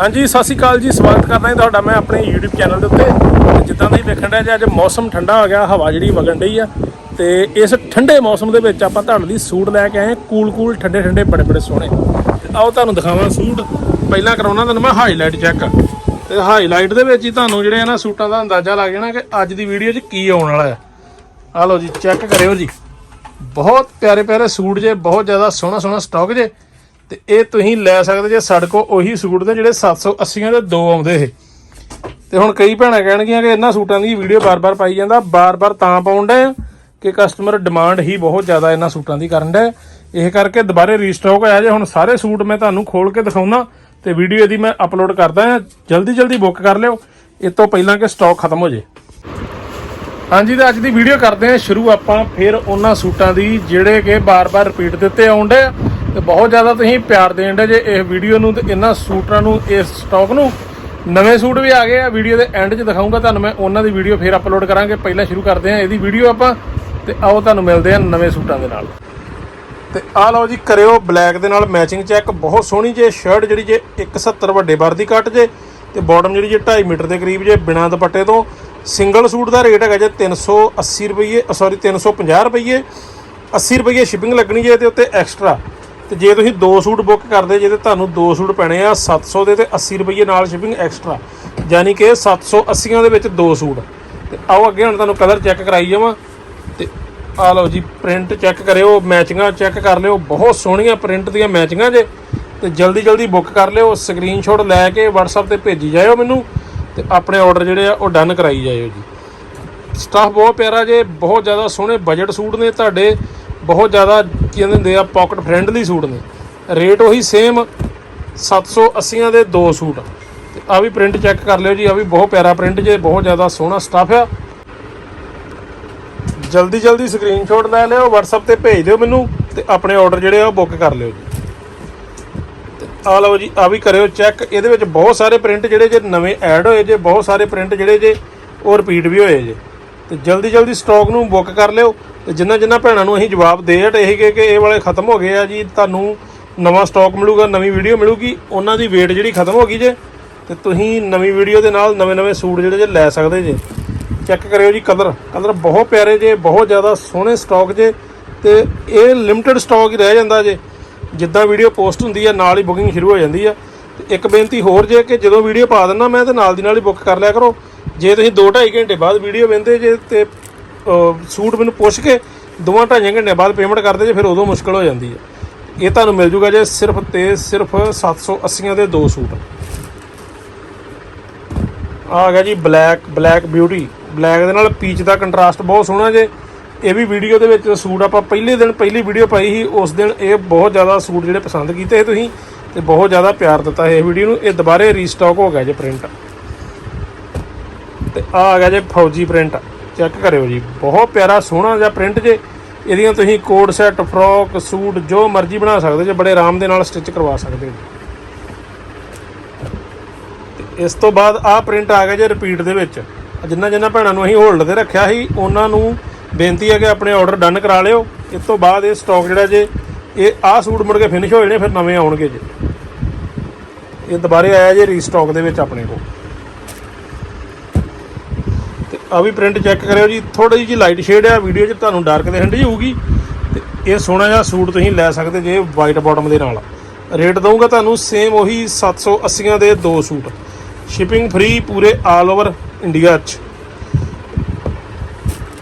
ਹਾਂਜੀ, ਸਤਿ ਸ਼੍ਰੀ ਅਕਾਲ ਜੀ, ਸਵਾਗਤ ਕਰਦਾ ਹਾਂ ਤੁਹਾਡਾ ਮੈਂ ਆਪਣੇ YouTube ਚੈਨਲ ਦੇ ਉੱਤੇ। ਤੇ ਜਿੱਦਾਂ ਤੁਸੀਂ ਵੇਖਣ ਡਿਆ ਜੀ, ਅੱਜ ਮੌਸਮ ਠੰਡਾ ਹੋ ਗਿਆ, ਹਵਾ ਜਿਹੜੀ ਵਗਣ ਡਈ ਆ। ਤੇ ਇਸ ਠੰਡੇ ਮੌਸਮ ਦੇ ਵਿੱਚ ਆਪਾਂ ਤੁਹਾਡੇ ਲਈ ਸੂਟ ਲੈ ਕੇ ਆਏ ਕੂਲ ਕੂਲ ਠੰਡੇ ਠੰਡੇ ਬੜੇ ਬੜੇ ਸੋਹਣੇ। ਤੇ ਆਓ ਤੁਹਾਨੂੰ ਦਿਖਾਵਾਂ ਸੂਟ। ਪਹਿਲਾਂ ਕਰਾਉਣਾ ਤੁਹਾਨੂੰ ਮੈਂ ਹਾਈਲਾਈਟ ਚੈੱਕ ਤੇ ਹਾਈਲਾਈਟ ਦੇ ਵਿੱਚ ਹੀ ਤੁਹਾਨੂੰ ਜਿਹੜੇ ਆ ਨਾ ਸੂਟਾਂ ਦਾ ਅੰਦਾਜ਼ਾ ਲੱਗ ਜਾਣਾ ਕਿ ਅੱਜ ਦੀ ਵੀਡੀਓ 'ਚ ਕੀ ਆਉਣ ਵਾਲਾ ਹੈ। ਆ ਲਓ ਜੀ ਚੈੱਕ ਕਰਿਓ ਜੀ। ਬਹੁਤ ਪਿਆਰੇ ਪਿਆਰੇ ਸੂਟ ਜੇ, ਬਹੁਤ ਜ਼ਿਆਦਾ ਸੋਹਣਾ ਸੋਹਣਾ ਸਟਾਕ ਜੇ। ਤੇ ਇਹ ਤੁਸੀਂ ਲੈ ਸਕਦੇ ਜੇ ਸਾਡੇ ਕੋਲ ਉਹੀ ਸੂਟ ਦੇ ਜਿਹੜੇ 780 ਦੇ ਦੋ ਆਉਂਦੇ ਇਹ। ਤੇ ਹੁਣ ਕਈ ਭੈਣਾਂ ਕਹਿਣਗੀਆਂ ਕਿ ਇਹਨਾਂ ਸੂਟਾਂ ਦੀ ਵੀਡੀਓ ਬਾਰ-ਬਾਰ ਪਾਈ ਜਾਂਦਾ, ਬਾਰ-ਬਾਰ ਤਾਂ ਪਾਉਣ ਡਏ ਕਿ ਕਸਟਮਰ ਡਿਮਾਂਡ ਹੀ ਬਹੁਤ ਜ਼ਿਆਦਾ ਇਹਨਾਂ ਸੂਟਾਂ ਦੀ ਕਰਨ ਡਏ। ਇਹ ਕਰਕੇ ਦੁਬਾਰੇ ਰੀਸਟਾਕ ਹੋਇਆ ਜੇ, ਹੁਣ ਸਾਰੇ ਸੂਟ ਮੈਂ ਤੁਹਾਨੂੰ ਖੋਲ ਕੇ ਦਿਖਾਉਣਾ ਤੇ ਵੀਡੀਓ ਇਹਦੀ ਮੈਂ ਅਪਲੋਡ ਕਰਦਾ ਹਾਂ। ਜਲਦੀ ਜਲਦੀ ਬੁੱਕ ਕਰ ਲਿਓ। ਇਹ ਤੋਂ ਪਹਿਲਾਂ ਕਿ ਸਟਾਕ ਖਤਮ ਹੋ ਜੇ। ਹਾਂਜੀ, ਤਾਂ ਅੱਜ ਦੀ ਵੀਡੀਓ ਕਰਦੇ ਹਾਂ ਸ਼ੁਰੂ। ਆਪਾਂ ਫਿਰ ਉਹਨਾਂ ਸੂਟਾਂ ਦੀ ਜਿਹੜੇ ਕਿ ਬਾਰ-ਬਾਰ ਰਿਪੀਟ ਦਿੱਤੇ ਉੱਤੇ ਆਉਂਦੇ ਆ ਤੇ ਬਹੁਤ ਜ਼ਿਆਦਾ ਤੁਸੀਂ ਪਿਆਰ ਦੇਣ ਦੇ ਜੇ ਇਸ ਵੀਡੀਓ ਨੂੰ ਤੇ ਇਹਨਾਂ ਸੂਟਾਂ ਨੂੰ, ਇਸ ਸਟਾਕ ਨੂੰ। ਨਵੇਂ ਸੂਟ ਵੀ ਆ ਗਏ ਆ, ਵੀਡੀਓ ਦੇ ਐਂਡ 'ਚ ਦਿਖਾਉਂਗਾ ਤੁਹਾਨੂੰ ਮੈਂ, ਉਹਨਾਂ ਦੀ ਵੀਡੀਓ ਫਿਰ ਅਪਲੋਡ ਕਰਾਂਗੇ, ਪਹਿਲਾਂ ਸ਼ੁਰੂ ਕਰਦੇ ਹਾਂ ਇਹਦੀ ਵੀਡੀਓ ਆਪਾਂ, ਤੇ ਆਓ ਤੁਹਾਨੂੰ ਮਿਲਦੇ ਆ ਨਵੇਂ ਸੂਟਾਂ ਦੇ ਨਾਲ। ਤੇ ਆ ਲਓ ਜੀ, ਕਰਿਓ ਬਲੈਕ ਦੇ ਨਾਲ ਮੈਚਿੰਗ ਚੈੱਕ ਬਹੁਤ ਸੋਹਣੀ ਜੇ ਸ਼ਰਟ ਜਿਹੜੀ ਜੇ 170 ਵੱਡੇ ਬਾਰ ਦੀ ਕੱਟ ਜੇ, ਤੇ ਬਾਟਮ ਜਿਹੜੀ ਜੇ 2.5 ਮੀਟਰ ਦੇ ਕਰੀਬ ਜੇ ਬਿਨਾਂ ਦੁਪੱਟੇ ਤੋਂ। ਸਿੰਗਲ ਸੂਟ ਦਾ ਰੇਟ ਹੈਗਾ ਜੇ 380 ਰੁਪਏ ਸੌਰੀ 350 ਰੁਪਏ 80 ਰੁਪਏ ਸ਼ਿਪਿੰਗ ਲੱਗਣੀ ਜੇ ਤੇ ਉੱਤੇ ਐਕਸਟਰਾ ਤੇ ਜੇ ਤੁਸੀਂ ਦੋ ਸੂਟ ਬੁੱਕ ਕਰਦੇ ਜੇ ਤੇ ਤੁਹਾਨੂੰ ਦੋ ਸੂਟ ਪੈਣੇ ਆ 700 ਦੇ ਤੇ 80 ਰੁਪਏ ਨਾਲ ਸ਼ਿਪਿੰਗ ਐਕਸਟਰਾ ਯਾਨੀ ਕਿ 780 ਦੇ ਵਿੱਚ ਦੋ ਸੂਟ। ਤੇ ਆਓ ਅੱਗੇ, ਹੁਣ ਤੁਹਾਨੂੰ ਕਲਰ ਚੈੱਕ ਕਰਾਈ ਜਾਵਾਂ। ਤੇ ਆ ਲਓ ਜੀ ਪ੍ਰਿੰਟ ਚੈੱਕ ਕਰਿਓ ਮੈਚਿੰਗਾਂ ਚੈੱਕ ਕਰ ਲਿਓ। ਬਹੁਤ ਸੋਹਣੀਆਂ ਪ੍ਰਿੰਟ ਦੀਆਂ ਮੈਚਿੰਗਾਂ ਜੇ। ਤੇ ਜਲਦੀ ਜਲਦੀ ਬੁੱਕ ਕਰ ਲਿਓ ਸਕਰੀਨਸ਼ਾਟ ਲੈ ਕੇ WhatsApp ਤੇ ਭੇਜੀ ਜਾਇਓ ਮੈਨੂੰ। ਤੇ ਆਪਣੇ ਆਰਡਰ ਜਿਹੜੇ ਆ, ਉਹ ਡਨ ਕਰਾਈ ਜਾਇਓ ਜੀ। ਸਟਾਫ ਬਹੁਤ ਪਿਆਰਾ ਜੇ, ਬਹੁਤ ਜ਼ਿਆਦਾ ਸੋਹਣੇ ਬਜਟ ਸੂਟ ਨੇ ਤੁਹਾਡੇ। ਬਹੁਤ ਜ਼ਿਆਦਾ ਕਹਿੰਦੇ ਹੁੰਦੇ ਆ ਪਾਕਟ ਫ੍ਰੈਂਡਲੀ ਸੂਟ ਨੇ। ਰੇਟ ਉਹੀ ਸੇਮ 780 ਦੇ ਦੋ ਸੂਟ। ਤੇ ਆ ਵੀ ਪ੍ਰਿੰਟ ਚੈੱਕ ਕਰ ਲਿਓ ਜੀ ਆ ਵੀ ਬਹੁਤ ਪਿਆਰਾ ਪ੍ਰਿੰਟ ਜੇ, ਬਹੁਤ ਜ਼ਿਆਦਾ ਸੋਹਣਾ ਸਟੱਫ ਆ। ਜਲਦੀ ਜਲਦੀ ਸਕਰੀਨਸ਼ਾਟ ਲੈ ਲਿਓ, WhatsApp ਤੇ ਭੇਜ ਦਿਓ ਮੈਨੂੰ, ਤੇ ਆਪਣੇ ਆਰਡਰ ਜਿਹੜੇ ਆ ਉਹ ਬੁੱਕ ਕਰ ਲਿਓ ਜੀ। ਤੇ ਆ ਲਓ ਜੀ ਆ ਵੀ ਕਰਿਓ ਚੈੱਕ ਇਹਦੇ ਵਿੱਚ ਬਹੁਤ ਸਾਰੇ ਪ੍ਰਿੰਟ ਜਿਹੜੇ ਜੇ ਨਵੇਂ ਐਡ ਹੋਏ ਜੇ, ਬਹੁਤ ਸਾਰੇ ਪ੍ਰਿੰਟ ਜਿਹੜੇ ਜੇ ਉਹ ਰਿਪੀਟ ਵੀ ਹੋਏ ਜੇ। ਤੇ ਜਲਦੀ ਜਲਦੀ ਸਟਾਕ ਨੂੰ ਬੁੱਕ ਕਰ ਲਿਓ। ਤੇ ਜਿੰਨਾ ਜਿੰਨਾ ਭੈਣਾਂ ਨੂੰ ਅਸੀਂ ਜਵਾਬ ਦੇ ਹਟੇ ਸੀਗੇ ਕਿ ਇਹ ਵਾਲੇ ਖਤਮ ਹੋ ਗਏ ਆ ਜੀ। ਤੁਹਾਨੂੰ ਨਵਾਂ ਸਟਾਕ ਮਿਲੂਗਾ, ਨਵੀਂ ਵੀਡੀਓ ਮਿਲੂਗੀ। ਉਹਨਾਂ ਦੀ ਵੇਟ ਜਿਹੜੀ ਖਤਮ ਹੋ ਗਈ ਜੇ, ਤੇ ਤੁਸੀਂ ਨਵੀਂ ਵੀਡੀਓ ਦੇ ਨਾਲ ਨਵੇਂ ਨਵੇਂ ਸੂਟ ਜਿਹੜੇ ਜੇ ਲੈ ਸਕਦੇ ਜੇ। ਚੈੱਕ ਕਰਿਓ ਜੀ ਕਲਰ ਕਲਰ ਬਹੁਤ ਪਿਆਰੇ ਜੇ, ਬਹੁਤ ਜ਼ਿਆਦਾ ਸੋਹਣੇ ਸਟਾਕ ਜੇ, ਤੇ ਇਹ ਲਿਮਟਿਡ ਸਟਾਕ ਹੀ ਰਹਿ ਜਾਂਦਾ ਜੇ। ਜਿੱਦਾਂ ਵੀਡੀਓ ਪੋਸਟ ਹੁੰਦੀ ਆ, ਨਾਲ ਹੀ ਬੁਕਿੰਗ ਸ਼ੁਰੂ ਹੋ ਜਾਂਦੀ ਆ। ਤੇ ਇੱਕ ਬੇਨਤੀ ਹੋਰ ਜੇ ਕਿ ਜਦੋਂ ਵੀਡੀਓ ਪਾ ਦਿੰਦਾ ਮੈਂ, ਤੇ ਨਾਲ ਦੀ ਨਾਲ ਹੀ ਬੁੱਕ ਕਰ ਲਿਆ ਕਰੋ। ਜੇ ਤੁਸੀਂ 2.5 ਘੰਟੇ ਬਾਅਦ ਵੀਡੀਓ ਵੇਂਦੇ ਜੇ, ਤੇ ਸੂਟ ਮੈਨੂੰ ਪੁੱਛ ਕੇ ਦੋਵਾਂ ਢਾਈਆਂ ਘੰਟੇ ਬਾਅਦ ਪੇਮੈਂਟ ਕਰਦੇ ਜੇ, ਫਿਰ ਉਦੋਂ ਮੁਸ਼ਕਲ ਹੋ ਜਾਂਦੀ ਹੈ। ਇਹ ਤੁਹਾਨੂੰ ਮਿਲ ਜੂਗਾ ਜੇ ਸਿਰਫ ਤੇ ਸਿਰਫ 780 ਦੇ ਦੋ ਸੂਟ। ਆ ਗਿਆ ਜੀ ਬਲੈਕ ਬਲੈਕ ਬਿਊਟੀ ਬਲੈਕ ਦੇ ਨਾਲ ਪੀਚ ਦਾ ਕੰਟਰਾਸਟ ਬਹੁਤ ਸੋਹਣਾ ਜੇ। ਇਹ ਵੀ ਵੀਡੀਓ ਦੇ ਵਿੱਚ ਸੂਟ ਆਪਾਂ ਪਹਿਲੇ ਦਿਨ ਪਹਿਲੀ ਵੀਡੀਓ ਪਾਈ ਸੀ, ਉਸ ਦਿਨ ਇਹ ਬਹੁਤ ਜ਼ਿਆਦਾ ਸੂਟ ਜਿਹੜੇ ਪਸੰਦ ਕੀਤੇ ਸੀ ਤੁਸੀਂ ਤੇ ਬਹੁਤ ਜ਼ਿਆਦਾ ਪਿਆਰ ਦਿੱਤਾ ਹੈ ਇਹ ਵੀਡੀਓ ਨੂੰ ਇਹ ਦੁਬਾਰੇ ਰੀਸਟਾਕ ਹੋ ਗਿਆ ਜੇ ਪ੍ਰਿੰਟ ਤੇ ਆ ਆ ਗਿਆ ਜੇ ਫੌਜੀ ਪ੍ਰਿੰਟ ਚੈੱਕ ਕਰਿਓ ਜੀ। ਬਹੁਤ ਪਿਆਰਾ, ਸੋਹਣਾ ਜਿਹਾ ਪ੍ਰਿੰਟ ਜੇ। ਇਹਦੀਆਂ ਤੁਸੀਂ ਕੋਡ ਸੈੱਟ ਫਰੋਕ ਸੂਟ, ਜੋ ਮਰਜ਼ੀ ਬਣਾ ਸਕਦੇ ਜੇ ਬੜੇ ਆਰਾਮ ਦੇ ਨਾਲ ਸਟਿਚ ਕਰਵਾ ਸਕਦੇ ਹੋ। ਤੇ ਇਸ ਤੋਂ ਬਾਅਦ ਆਹ ਪ੍ਰਿੰਟ ਆ ਗਿਆ ਜੇ ਰਿਪੀਟ ਦੇ ਵਿੱਚ। ਜਿੰਨਾ ਜਿੰਨਾ ਭੈਣਾਂ ਨੂੰ ਅਸੀਂ ਹੋਲਡ ਤੇ ਰੱਖਿਆ ਸੀ, ਉਹਨਾਂ ਨੂੰ ਬੇਨਤੀ ਹੈ ਕਿ ਆਪਣੇ ਆਰਡਰ ਡਨ ਕਰਾ ਲਿਓ। ਇਸ ਤੋਂ ਬਾਅਦ ਇਹ ਸਟਾਕ ਜਿਹੜਾ ਜੇ, ਇਹ ਆਹ ਸੂਟ ਮੁੜ ਕੇ ਫਿਨਿਸ਼ ਹੋ ਜਾਣੇ ਫਿਰ ਨਵੇਂ ਆਉਣਗੇ ਜੇ। ਇਹ ਦੁਬਾਰੇ ਆਇਆ ਜੇ ਰੀਸਟਾਕ ਦੇ ਵਿੱਚ ਆਪਣੇ ਕੋਲ। ਆ ਵੀ ਪ੍ਰਿੰਟ ਚੈੱਕ ਕਰਿਓ ਜੀ। ਥੋੜੀ ਜਿਹੀ ਲਾਈਟ ਸ਼ੇਡ ਆ ਵੀਡੀਓ 'ਚ ਤੁਹਾਨੂੰ ਡਾਰਕ ਦੇਖਣ ਦੀ ਹੋਊਗੀ। ਤੇ ਇਹ ਸੋਹਣਾ ਜਿਹਾ ਸੂਟ ਤੁਸੀਂ ਲੈ ਸਕਦੇ ਜੇ ਵਾਈਟ ਬਾਟਮ ਦੇ ਨਾਲ। ਰੇਟ ਦਊਂਗਾ ਤੁਹਾਨੂੰ ਸੇਮ ਉਹੀ 780 ਦੇ ਦੋ ਸੂਟ। ਸ਼ਿਪਿੰਗ ਫ੍ਰੀ ਪੂਰੇ ਆਲ ਓਵਰ ਇੰਡੀਆ 'ਚ।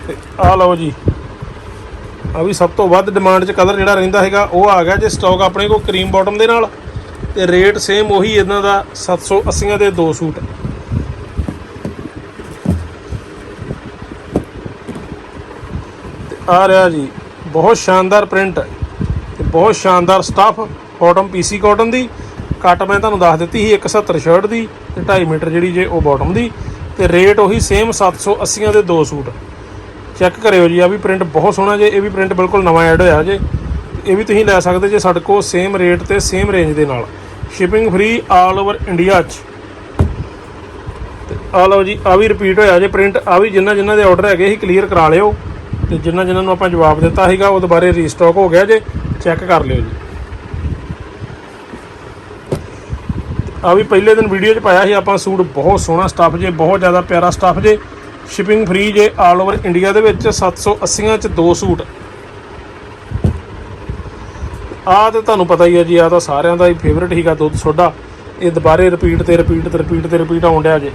ਤੇ ਆ ਲਓ ਜੀ। ਆ ਵੀ ਸਭ ਤੋਂ ਵੱਧ ਡਿਮਾਂਡ 'ਚ ਕਲਰ ਜਿਹੜਾ ਰਹਿੰਦਾ ਹੈਗਾ, ਉਹ ਆ ਗਿਆ ਜੇ ਸਟਾਕ ਆਪਣੇ ਕੋਲ ਕਰੀਮ ਬਾਟਮ ਦੇ ਨਾਲ। ਤੇ ਰੇਟ ਸੇਮ ਉਹੀ ਇਹਨਾਂ ਦਾ 780 ਦੇ ਦੋ ਸੂਟ। ਆ ਰਿਹਾ ਜੀ। ਬਹੁਤ ਸ਼ਾਨਦਾਰ ਪ੍ਰਿੰਟ ਤੇ ਬਹੁਤ ਸ਼ਾਨਦਾਰ ਸਟਫ ਬਾਟਮ ਪੀਸੀ ਕਾਟਨ ਦੀ। ਕੱਟ ਮੈਂ ਤੁਹਾਨੂੰ ਦੱਸ ਦਿੱਤੀ ਸੀ 170 ਸ਼ਰਟ ਦੀ ਤੇ 2.5 ਮੀਟਰ ਜਿਹੜੀ ਜੇ ਉਹ ਬਾਟਮ ਦੀ। ਤੇ ਰੇਟ ਉਹੀ ਸੇਮ 780 ਦੇ ਦੋ ਸੂਟ। ਚੈੱਕ ਕਰਿਓ ਜੀ, ਆ ਵੀ ਪ੍ਰਿੰਟ ਬਹੁਤ ਸੋਹਣਾ ਜੇ, ਇਹ ਵੀ ਪ੍ਰਿੰਟ ਬਿਲਕੁਲ ਨਵਾਂ ਐਡ ਹੋਇਆ ਜੇ। ਇਹ ਵੀ ਤੁਸੀਂ ਲੈ ਸਕਦੇ ਜੇ ਸਾਡੇ ਕੋਲ ਸੇਮ ਰੇਟ ਤੇ ਸੇਮ ਰੇਂਜ ਦੇ ਨਾਲ। Shipping free all over India 'ਚ। ਤੇ ਆ ਲਓ ਜੀ, ਆ ਵੀ ਰਿਪੀਟ ਹੋਇਆ ਜੇ ਪ੍ਰਿੰਟ ਆ ਵੀ ਜਿੰਨਾ ਜਿੰਨਾ ਦੇ ਆਰਡਰ ਹੈਗੇ ਸੀ ਕਲੀਅਰ ਕਰਾ ਲਿਓ। ਤੇ ਜਿਨ੍ਹਾਂ ਜਿਨ੍ਹਾਂ ਨੂੰ ਆਪਾਂ ਜਵਾਬ ਦਿੱਤਾ ਸੀਗਾ, ਉਹ ਦੁਬਾਰੇ ਰੀਸਟਾਕ ਹੋ ਗਿਆ ਜੇ ਚੈੱਕ ਕਰ ਲਿਓ ਜੀ। ਆ ਵੀ ਪਹਿਲੇ ਦਿਨ ਵੀਡੀਓ 'ਚ ਪਾਇਆ ਸੀ ਆਪਾਂ ਸੂਟ, ਬਹੁਤ ਸੋਹਣਾ ਸਟੱਫ ਜੇ, ਬਹੁਤ ਜ਼ਿਆਦਾ ਪਿਆਰਾ ਸਟੱਫ ਜੇ। ਸ਼ਿਪਿੰਗ ਫ੍ਰੀ ਜੇ ਆਲ ਓਵਰ ਇੰਡੀਆ ਦੇ ਵਿੱਚ 780 ਚ ਦੋ ਸੂਟ। ਆਹ ਤਾਂ ਤੁਹਾਨੂੰ ਪਤਾ ਹੀ ਹੈ ਜੀ ਆ ਤਾਂ ਸਾਰਿਆਂ ਦਾ ਹੀ ਫੇਵਰਟ ਹੀਗਾ ਦੁੱਧ ਸੋਡਾ ਇਹ ਦੁਬਾਰੇ ਰਿਪੀਟ ਤੇ ਰਿਪੀਟ ਤੇ ਰਿਪੀਟ ਤੇ ਰਿਪੀਟ ਆਉਣ ਡਿਆ ਜੇ।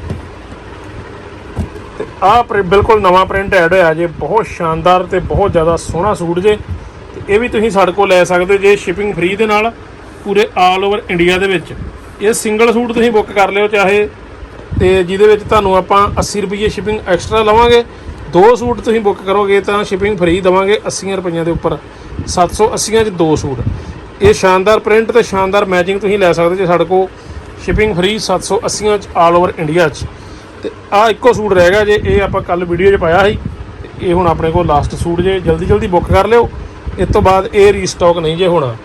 ਤੇ ਆਹ ਪ੍ਰਿ- ਬਿਲਕੁਲ ਨਵਾਂ ਪ੍ਰਿੰਟ ਐਡ ਹੋਇਆ ਜੇ, ਬਹੁਤ ਸ਼ਾਨਦਾਰ ਤੇ ਬਹੁਤ ਜ਼ਿਆਦਾ ਸੋਹਣਾ ਸੂਟ ਜੇ। ਤੇ ਇਹ ਵੀ ਤੁਸੀਂ ਸਾਡੇ ਕੋਲ ਲੈ ਸਕਦੇ ਜੇ ਸ਼ਿਪਿੰਗ ਫ੍ਰੀ ਦੇ ਨਾਲ, ਪੂਰੇ ਆਲ ਓਵਰ ਇੰਡੀਆ ਦੇ ਵਿੱਚ। ਇਹ ਸਿੰਗਲ ਸੂਟ ਤੁਸੀਂ ਬੁੱਕ ਕਰ ਲਿਓ ਚਾਹੇ, ਤੇ ਜਿਹਦੇ ਵਿੱਚ ਤੁਹਾਨੂੰ ਆਪਾਂ 80 ਰੁਪਏ ਸ਼ਿਪਿੰਗ ਐਕਸਟਰਾ ਲਵਾਂਗੇ। ਦੋ ਸੂਟ ਤੁਸੀਂ ਬੁੱਕ ਕਰੋਗੇ ਤਾਂ ਸ਼ਿਪਿੰਗ ਫ੍ਰੀ ਦਵਾਂਗੇ 80 ਰੁਪਈਆਂ ਦੇ ਉੱਪਰ। 780 ਚ ਦੋ ਸੂਟ। ਇਹ ਸ਼ਾਨਦਾਰ ਪ੍ਰਿੰਟ ਤੇ ਸ਼ਾਨਦਾਰ ਮੈਚਿੰਗ ਤੁਸੀਂ ਲੈ ਸਕਦੇ ਜੇ ਸਾਡੇ ਕੋਲ ਸ਼ਿਪਿੰਗ ਫ੍ਰੀ 780 ਚ ਆਲ ਓਵਰ ਇੰਡੀਆ ਚ। ਤੇ ਆ ਇੱਕੋ ਸੂਟ ਰਹਿ ਗਿਆ ਜੇ, ਇਹ ਆਪਾਂ ਕੱਲ ਵੀਡੀਓ 'ਚ ਪਾਇਆ ਸੀ। ਤੇ ਇਹ ਹੁਣ ਆਪਣੇ ਕੋਲ ਲਾਸਟ ਸੂਟ ਜੇ, ਜਲਦੀ ਜਲਦੀ ਬੁੱਕ ਕਰ ਲਿਓ। ਇਸ ਤੋਂ ਬਾਅਦ ਇਹ ਰੀਸਟਾਕ ਨਹੀਂ ਜੇ ਹੋਣਾ।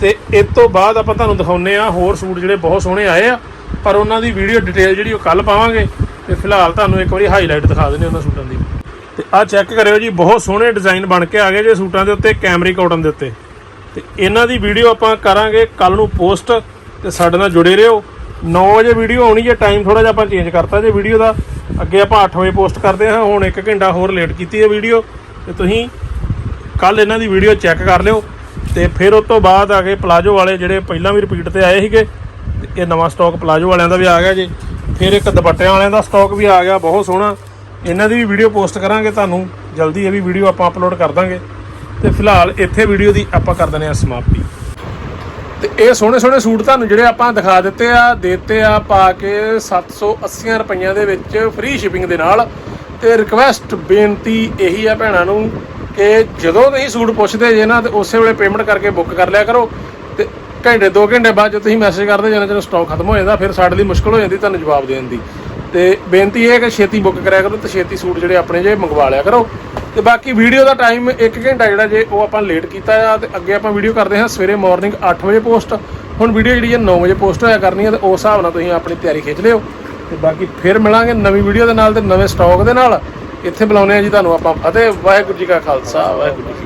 ਤੇ ਇਸ ਤੋਂ ਬਾਅਦ ਆਪਾਂ ਤੁਹਾਨੂੰ ਦਿਖਾਉਨੇ ਆ ਹੋਰ ਸੂਟ ਜਿਹੜੇ ਬਹੁਤ ਸੋਹਣੇ ਆਏ ਆ, ਪਰ ਉਹਨਾਂ ਦੀ ਵੀਡੀਓ ਡਿਟੇਲ ਜਿਹੜੀ ਉਹ ਕੱਲ ਪਾਵਾਂਗੇ। ਤੇ ਫਿਲਹਾਲ ਤੁਹਾਨੂੰ ਇੱਕ ਵਾਰੀ ਹਾਈਲਾਈਟ ਦਿਖਾ ਦਿੰਦੇ ਉਹਨਾਂ ਸੂਟਾਂ ਦੀ। ਤੇ ਆ ਚੈੱਕ ਕਰਿਓ ਜੀ, ਬਹੁਤ ਸੋਹਣੇ ਡਿਜ਼ਾਈਨ ਬਣ ਕੇ ਆ ਗਏ ਜੇ ਸੂਟਾਂ ਦੇ ਉੱਤੇ ਕੈਮਰੀ ਕਾਟਨ ਦੇ ਉੱਤੇ। ਤੇ ਇਹਨਾਂ ਦੀ ਵੀਡੀਓ ਆਪਾਂ ਕਰਾਂਗੇ ਕੱਲ ਨੂੰ ਪੋਸਟ ਤੇ ਸਾਡੇ ਨਾਲ ਜੁੜੇ ਰਹੋ। 9 ਵਜੇ ਵੀਡੀਓ ਆਉਣੀ ਜੇ ਟਾਈਮ ਥੋੜਾ ਜਿਹਾ ਆਪਾਂ ਚੇਂਜ ਕਰਤਾ ਜੇ ਵੀਡੀਓ ਦਾ, ਅੱਗੇ ਆਪਾਂ 8 ਵਜੇ ਪੋਸਟ ਕਰਦੇ ਹਾਂ, ਹੁਣ 1 ਘੰਟਾ ਹੋਰ ਲੇਟ ਕੀਤੀ ਹੈ ਵੀਡੀਓ, ਤੇ ਤੁਸੀਂ ਕੱਲ ਇਹਨਾਂ ਦੀ ਵੀਡੀਓ ਚੈੱਕ ਕਰ ਲਿਓ, ਤੇ ਫਿਰ ਉਸ ਤੋਂ ਬਾਅਦ ਆ ਗਏ ਪਲਾਜੋ ਵਾਲੇ ਜਿਹੜੇ ਪਹਿਲਾਂ ਵੀ ਰਿਪੀਟ ਤੇ ਆਏ ਸੀਗੇ ਤੇ ਇਹ ਨਵਾਂ ਸਟਾਕ ਪਲਾਜੋ ਵਾਲਿਆਂ ਦਾ ਵੀ ਆ ਗਿਆ ਜੀ, ਫਿਰ ਇੱਕ ਦੁਪੱਟਿਆਂ ਵਾਲਿਆਂ ਦਾ ਸਟਾਕ ਵੀ ਆ ਗਿਆ, ਬਹੁਤ ਸੋਹਣਾ, ਇਹਨਾਂ ਦੀ ਵੀ ਵੀਡੀਓ ਪੋਸਟ ਕਰਾਂਗੇ ਤੁਹਾਨੂੰ, ਜਲਦੀ ਇਹ ਵੀ ਵੀਡੀਓ ਆਪਾਂ ਅਪਲੋਡ ਕਰ ਦਾਂਗੇ, ਤੇ ਫਿਲਹਾਲ ਇੱਥੇ ਵੀਡੀਓ ਦੀ ਆਪਾਂ ਕਰ ਦਿੰਦੇ ਹਾਂ ਸਮਾਪਤੀ। ਤੇ ਇਹ ਸੋਹਣੇ ਸੋਹਣੇ ਸੂਟ ਤੁਹਾਨੂੰ ਜਿਹੜੇ ਆਪਾਂ ਦਿਖਾ ਦਿੱਤੇ ਆ ਦਿੱਤੇ ਆ ਪਾ ਕੇ 780 ਰੁਪਈਆਂ ਦੇ ਵਿੱਚ ਫ੍ਰੀ ਸ਼ਿਪਿੰਗ ਦੇ ਨਾਲ। ਤੇ ਰਿਕਵੈਸਟ ਬੇਨਤੀ ਇਹੀ ਆ ਭੈਣਾਂ ਨੂੰ ਕਿ ਜਦੋਂ ਤੁਸੀਂ ਸੂਟ ਪੁੱਛਦੇ ਜੇ ਨਾ, ਤੇ ਉਸੇ ਵੇਲੇ ਪੇਮੈਂਟ ਕਰਕੇ ਬੁੱਕ ਕਰ ਲਿਆ ਕਰੋ। ਤੇ ਘੰਟੇ 2 ਘੰਟੇ ਬਾਅਦ ਜੇ ਤੁਸੀਂ ਮੈਸੇਜ ਕਰਦੇ ਜਦੋਂ ਜਦੋਂ ਸਟਾਕ ਖਤਮ ਹੋ ਜਾਂਦਾ, ਫਿਰ ਸਾਡੇ ਲਈ ਮੁਸ਼ਕਲ ਹੋ ਜਾਂਦੀ ਤੁਹਾਨੂੰ ਜਵਾਬ ਦੇਣ ਦੀ। ਤੇ ਬੇਨਤੀ ਇਹ ਹੈ ਕਿ ਛੇਤੀ ਬੁੱਕ ਕਰਿਆ ਕਰੋ ਤੇ ਛੇਤੀ ਸੂਟ ਜਿਹੜੇ ਆਪਣੇ ਜੇ ਮੰਗਵਾ ਲਿਆ ਕਰੋ। ਤੇ ਬਾਕੀ ਵੀਡੀਓ ਦਾ ਟਾਈਮ 1 ਘੰਟਾ ਜਿਹੜਾ ਜੇ ਉਹ ਆਪਾਂ ਲੇਟ ਕੀਤਾ ਆ ਤੇ ਅੱਗੇ ਆਪਾਂ ਵੀਡੀਓ ਕਰਦੇ ਹਾਂ ਸਵੇਰੇ ਮਾਰਨਿੰਗ 8 ਵਜੇ ਪੋਸਟ ਹੁਣ ਵੀਡੀਓ ਜਿਹੜੀ ਹੈ 9 ਵਜੇ ਪੋਸਟ ਹੋਇਆ ਕਰਨੀ ਹੈ ਤੇ ਉਸ ਹਿਸਾਬ ਨਾਲ ਤੁਸੀਂ ਆਪਣੀ ਤਿਆਰੀ ਖਿੱਚ ਲਿਓ। ਤੇ ਬਾਕੀ ਫਿਰ ਮਿਲਾਂਗੇ ਨਵੀਂ ਵੀਡੀਓ ਦੇ ਨਾਲ ਤੇ ਨਵੇਂ ਸਟਾਕ ਦੇ ਨਾਲ। ਇੱਥੇ ਬੁਲਾਉਂਦੇ ਆ ਜੀ ਤੁਹਾਨੂੰ ਆਪਾਂ। ਫਤਿਹ ਵਾਹਿਗੁਰੂ ਜੀ ਕਾ ਖਾਲਸਾ, ਵਾਹਿਗੁਰੂ ਜੀ